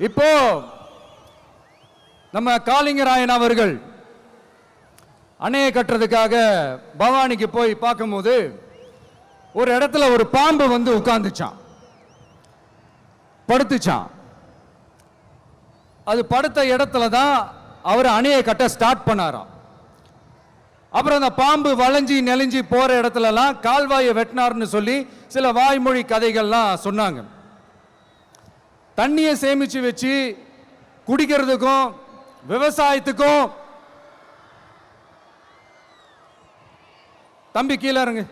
இப்போ நம்ம காளிங்கராயன் அவர்கள் அணையை கட்டுறதுக்காக பவானிக்கு போய் பார்க்கும்போது ஒரு இடத்துல ஒரு பாம்பு வந்து உட்கார்ந்துச்சான் படுத்துச்சான் அது படுத்த இடத்துல தான் அவர் அணையை கட்ட ஸ்டார்ட் பண்ணாராம். அப்புறம் அந்த பாம்பு வளைஞ்சி நெளிஞ்சி போற இடத்துலலாம் கால்வாயை வெட்டினார்னு சொல்லி சில வாய்மொழி கதைகள்லாம் சொன்னாங்க. தண்ணியை சேமிச்சு வச்சு குடிக்கிறதுக்கும் விவசாயத்துக்கும். தம்பி கீழே இறங்கு.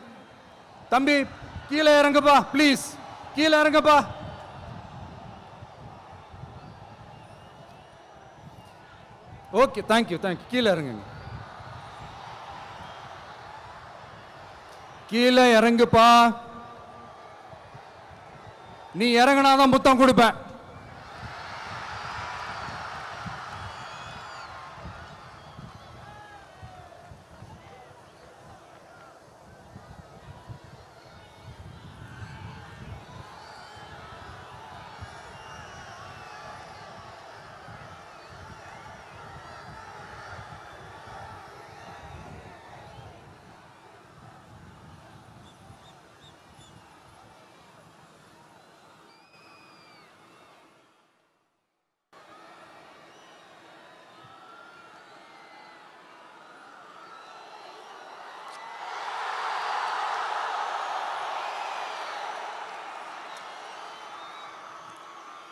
தம்பி கீழே இறங்குப்பா ப்ளீஸ் கீழே இறங்குப்பா. ஓகே தேங்க்யூ தேங்க்யூ கீழே இறங்குங்க. கீழே இறங்குப்பா. நீ இறங்குனாதான் புத்தம் கொடுப்பேன்.